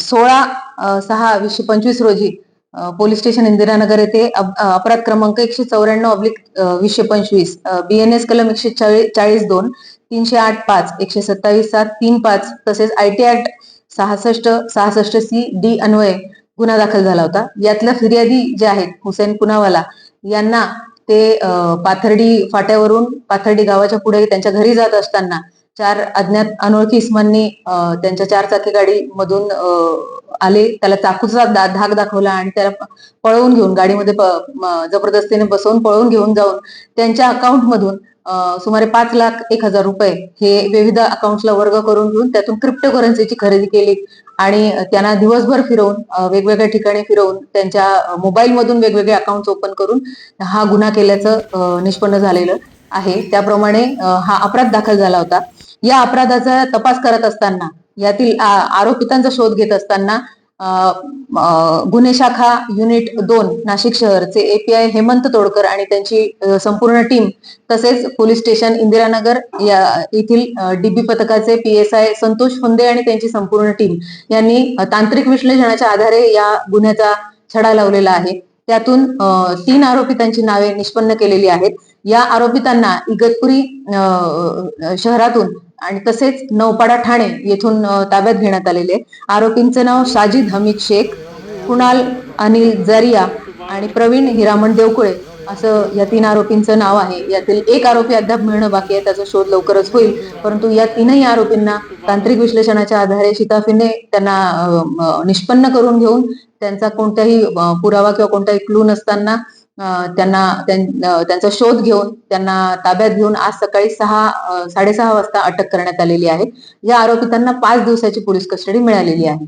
सोळा सहा वीसशे पंचवीस रोजी पोलीस स्टेशन इंदिरानगर येथे अपराध क्रमांक एकशे चौऱ्याण्णव अब्लिक वीसशे पंचवीस बीएनएस कलम एकशे चाळीस चाळीस दोन तीनशे आठ पाच एकशे सत्तावीस सात तीन पाच तसेच आय टी ऍक्ट सहासष्ट सहासष्ट सी डी अन्वये गुन्हा दाखल झाला होता. यातल्या फिर्यादी जे आहेत हुसेन पुनावाला यांना ते पाथर्डी फाट्यावरून पाथर्डी गावाच्या पुढे त्यांच्या घरी जात असताना चार अज्ञात अनोळखी इसमांनी त्यांच्या चार चाकी गाडी मधून आले. त्याला चाकूचा दा- धाक दाखवला आणि त्याला पळवून घेऊन गाडीमध्ये जबरदस्तीने बसवून पळवून घेऊन जाऊन त्यांच्या अकाउंट मधून सुमारे पाच लाख एक हजार रुपये हे विविध अकाउंट्सला वर्ग करून घेऊन त्यातून क्रिप्टोकरन्सीची खरेदी केली. आणि त्यांना दिवसभर फिरवून वेगवेगळ्या ठिकाणी फिरवून त्यांच्या मोबाईल मधून वेगवेगळे अकाउंट ओपन करून हा गुन्हा केल्याचं निष्पन्न झालेलं आहे. त्याप्रमाणे हा अपराध दाखल झाला होता. या अपराधाचा तपास करत असताना यातील आरोपितांचा शोध घेत असताना गुन्हे शाखा युनिट दोन नाशिक शहरचे एपीआय हेमंत तोडकर आणि त्यांची संपूर्ण टीम तसेच पोलीस स्टेशन इंदिरानगर या येथील डीबी पथकाचे पीएसआय संतोष फुंदे आणि त्यांची संपूर्ण टीम यांनी तांत्रिक विश्लेषणाच्या आधारे या गुन्ह्याचा छडा लावलेला आहे. त्यातून तीन आरोपितांची नावे निष्पन्न केलेली आहेत. या आरोपितांना इगतपुरी शहरातून आणि तसेच नौपाडा ठाणे येथून ताब्यात घेण्यात आलेले आहे. आरोपींचं नाव साजिद हमीद शेख कुणाल अनिल जरिया आणि प्रवीण हिरामण देवकुळे असं या तीन आरोपींचं नाव आहे यातील एक आरोपी अद्याप मिळणं बाकी आहे त्याचा शोध लवकरच होईल परंतु या तीनही आरोपींना तांत्रिक विश्लेषणाच्या आधारे शिताफीने त्यांना निष्पन्न करून घेऊन त्यांचा कोणताही पुरावा किंवा कोणताही क्लू नसताना त्यांना त्यांचा शोध घेऊन त्यांना ताब्यात घेऊन आज सकाळी सहा साडेसहा वाजता अटक करण्यात आलेली आहे. या आरोपितांना पाच दिवसाची पोलीस कस्टडी मिळालेली आहे.